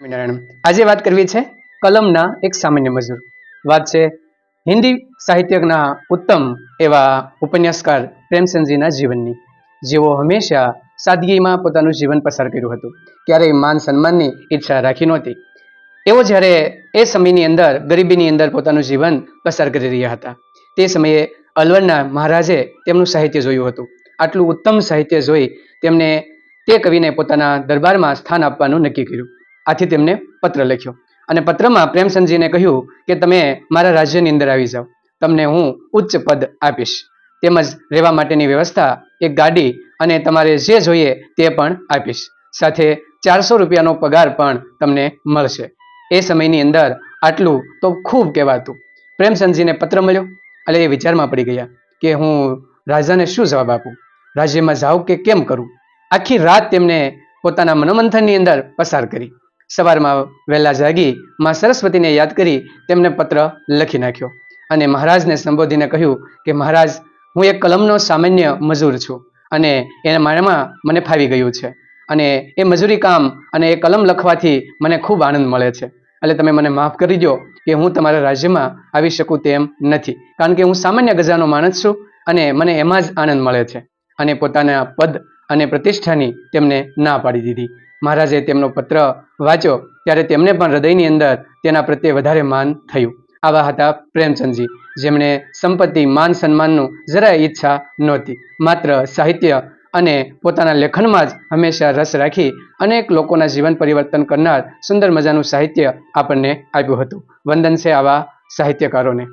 સ્વામિનારાયણ. આજે વાત કરવી છે કલમના એક સામાન્ય મજૂર. વાત છે હિન્દી સાહિત્યના ઉત્તમ એવા ઉપન્યાસકાર પ્રેમચંદજીના જીવનની. જેઓ હંમેશા સાદગીમાં પોતાનું જીવન પસાર કર્યું હતું. ક્યારેય માન સન્માનની ઈચ્છા રાખી નહોતી. એવો જ્યારે એ સમયની અંદર, ગરીબીની અંદર પોતાનું જીવન પસાર કરી રહ્યા હતા. તે સમયે અલવરના મહારાજે તેમનું સાહિત્ય જોયું હતું. આટલું ઉત્તમ સાહિત્ય જોઈ તેમને તે કવિને પોતાના દરબારમાં સ્થાન આપવાનું નક્કી કર્યું. આથી તેમને પત્ર લખ્યો. અને પત્રમાં પ્રેમચંદજીને કહ્યું કે તમે મારા રાજ્યની અંદર આવી જાઓ. તમને હું ઉચ્ચ પદ આપીશ. તેમજ રહેવા માટેની વ્યવસ્થા, એક ગાડી અને તમારે જે જોઈએ તે પણ આપીશ. સાથે ચારસો રૂપિયાનો પગાર પણ તમને મળશે. એ સમયની અંદર આટલું તો ખૂબ કહેવાતું. પ્રેમચંદજીને પત્ર મળ્યો. એટલે એ વિચારમાં પડી ગયા કે હું રાજાને શું જવાબ આપું? રાજ્યમાં જાઉં કે કેમ કરું? આખી રાત તેમને પોતાના મનોમંથનની અંદર પસાર કરી. સવારમાં વહેલા જાગી માં સરસ્વતીને યાદ કરી તેમને પત્ર લખી નાખ્યો અને મહારાજને સંબોધીને કહ્યું કે, મહારાજ, હું એક કલમનો સામાન્ય મજૂર છું અને એના મારામાં મને ફાવી ગયું છે અને એ મજૂરી કામ અને એ કલમ લખવાથી મને ખૂબ આનંદ મળે છે. એટલે તમે મને માફ કરી દો કે હું તમારા રાજ્યમાં આવી શકું તેમ નથી, કારણ કે હું સામાન્ય ગજાનો માણસ છું અને મને એમાં જ આનંદ મળે છે. અને પોતાના પદ અને પ્રતિષ્ઠાની તેમને ના પાડી દીધી. મહારાજે તેમનો પત્ર વાંચ્યો ત્યારે તેમને પણ હૃદયની અંદર તેના પ્રત્યે વધારે માન થયું. આવા હતા પ્રેમચંદજી, જેમણે સંપત્તિ, માન, સન્માનનું જરાય ઈચ્છા નહોતી. માત્ર સાહિત્ય અને પોતાના લેખનમાં જ હંમેશા રસ રાખી અનેક લોકોના જીવન પરિવર્તન કરનાર સુંદર મજાનું સાહિત્ય આપણને આપ્યું હતું. વંદન છે આવા સાહિત્યકારોને.